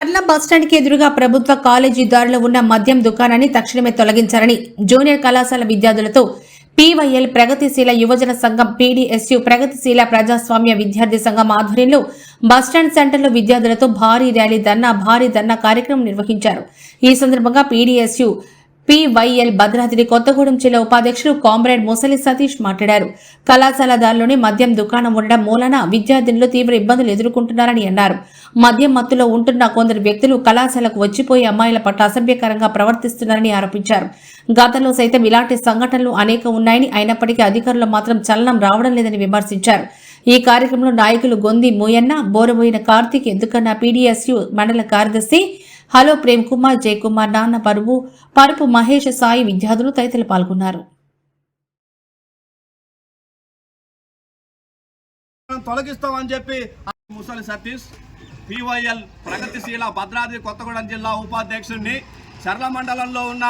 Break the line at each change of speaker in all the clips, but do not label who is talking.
చర్ల బస్టాండ్కి ఎదురుగా ప్రభుత్వ కాలేజీ దారిలో ఉన్న మద్యం దుకాణాన్ని తక్షణమే తొలగించాలని జూనియర్ కళాశాల విద్యార్థులతో పీవైఎల్ ప్రగతిశీల యువజన సంఘం పీడీఎస్యు ప్రగతిశీల ప్రజాస్వామ్య విద్యార్థి సంఘం ఆధ్వర్యంలో బస్టాండ్ సెంటర్లో విద్యార్థులతో భారీ ర్యాలీ ధర్నా భారీ ధర్నా కార్యక్రమం నిర్వహించారు. ఈ సందర్భంగా పీడీఎస్యు పివైఎల్ భద్రాద్రి కొత్తగూడెం జిల్లా ఉపాధ్యక్షులు కామ్రేడ్ ముసలి సతీష్ మాట్లాడారు. కళాశాల దారిలోనే మద్యం దుకాణం ఉండడం మూలన విద్యార్థినులు తీవ్ర ఇబ్బందులు ఎదుర్కొంటున్నారని అన్నారు. మద్యం మత్తులో ఉంటున్న కొందరు వ్యక్తులు కళాశాలకు వచ్చిపోయే అమ్మాయిల పట్ల అసభ్యకరంగా ప్రవర్తిస్తున్నారని ఆరోపించారు. గతంలో సైతం ఇలాంటి సంఘటనలు అనేక ఉన్నాయని అయినప్పటికీ అధికారులు మాత్రం చలనం రావడం లేదని విమర్శించారు. ఈ కార్యక్రమంలో నాయకులు గొంది మూయన్న బోరబోయిన కార్తీక్ ఎందుకన్నా పీడీఎస్యు మండల కార్యదర్శి హలో ప్రేమ్ కుమార్ జయకుమార్ నాన్న పరువు పరుపు మహేష్ సాయి విద్యార్థులు తదితరులు పాల్గొన్నారు.
మనం తొలగిస్తామని చెప్పి ముసలి సతీష్ పివైఎల్ ప్రగతిశీల భద్రాద్రి కొత్తగూడెం జిల్లా ఉపాధ్యక్షుడిని చర్ల మండలంలో ఉన్న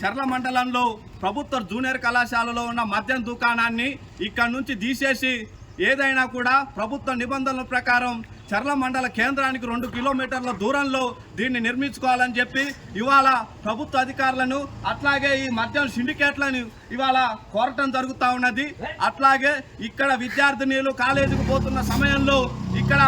చర్ల మండలంలో ప్రభుత్వ జూనియర్ కళాశాలలో ఉన్న మద్యం దుకాణాన్ని ఇక్కడ నుంచి తీసేసి ఏదైనా కూడా ప్రభుత్వ నిబంధనల ప్రకారం చర్ల మండల కేంద్రానికి రెండు కిలోమీటర్ల దూరంలో దీన్ని నిర్మించుకోవాలని చెప్పి ఇవాళ ప్రభుత్వ అధికారులను అట్లాగే ఈ మద్యం సిండికేట్లను ఇవాళ కోరటం జరుగుతూ ఉన్నది. అట్లాగే ఇక్కడ విద్యార్థినీలు కాలేజీకి పోతున్న సమయంలో ఇక్కడ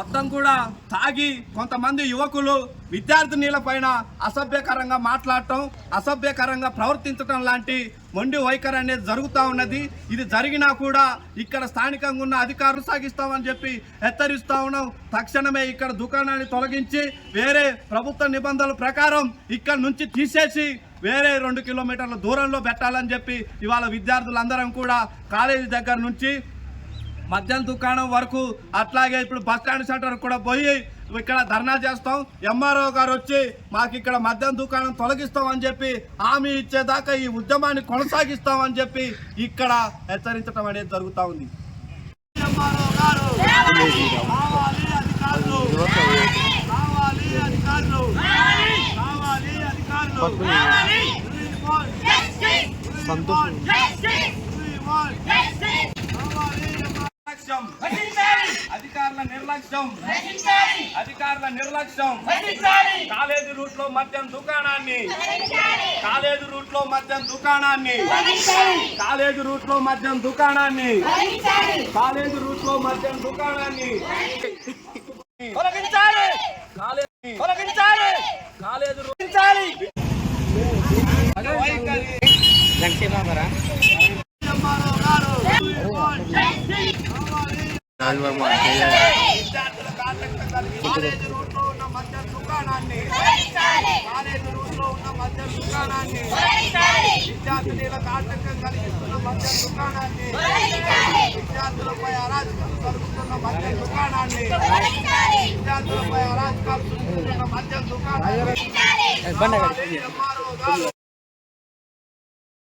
మొత్తం కూడా తాగి కొంతమంది యువకులు విద్యార్థినీల పైన అసభ్యకరంగా మాట్లాడటం అసభ్యకరంగా ప్రవర్తించటం లాంటి మొండి వైఖరి అనేది జరుగుతూ ఉన్నది. ఇది జరిగినా కూడా ఇక్కడ స్థానికంగా ఉన్న అధికారులు సాగిస్తామని చెప్పి హెచ్చరిస్తా ఉన్నాం. తక్షణమే ఇక్కడ దుకాణాన్ని తొలగించి వేరే ప్రభుత్వ నిబంధనల ప్రకారం ఇక్కడ నుంచి తీసేసి వేరే రెండు కిలోమీటర్ల దూరంలో పెట్టాలని చెప్పి ఇవాళ విద్యార్థులందరం కూడా కాలేజీ దగ్గర నుంచి మద్యం దుకాణం వరకు అట్లాగే ఇప్పుడు బస్ స్టాండ్ సెంటర్ కూడా పోయి ఇక్కడ ధర్నా చేస్తాం. ఎంఆర్ఓ గారు వచ్చి మాకు ఇక్కడ మద్యం దుకాణం తొలగిస్తామని చెప్పి హామీ ఇచ్చేదాకా ఈ ఉద్యమాన్ని కొనసాగిస్తామని చెప్పి ఇక్కడ హెచ్చరించడం అనేది జరుగుతూ ఉంది. ఎంఆర్ఓ గారు కావాలి అధికారులు కావాలి అధికారులు కావాలి అధికారులు సంతోషం నిర్లక్ష్యం అధికారుల నిర్లక్ష్యం. అధికారుల నిర్లక్ష్యం. కాలేజీ రూట్లో మద్యం దుకాణాన్ని. కాలేజీ రూట్లో మద్యం దుకాణాన్ని. కాలేజీ రూట్లో మద్యం దుకాణాన్ని. కాలేజీ రూట్లో మద్యం దుకాణాన్ని. తొలగించాలి. కాలేజీ. తొలగించాలి. కాలేజీ వైఖరి ఎంఆర్ఓ గారు కలిగి కాలేజీ రూట్లో ఉన్న మద్యం దుకాణాన్ని కాలేజీ రూట్లో ఉన్న మద్యం దుకాణాన్ని విద్యార్థులకు ఆటంకం కలిగిస్తున్న మద్యం దుకాణాన్ని విద్యార్థులపై అరాజకాలు జరుగుతున్న మద్యం దుకాణాన్ని విద్యార్థులపై అరాజకాలు జరుగుతున్న మద్యం దుకాణాన్ని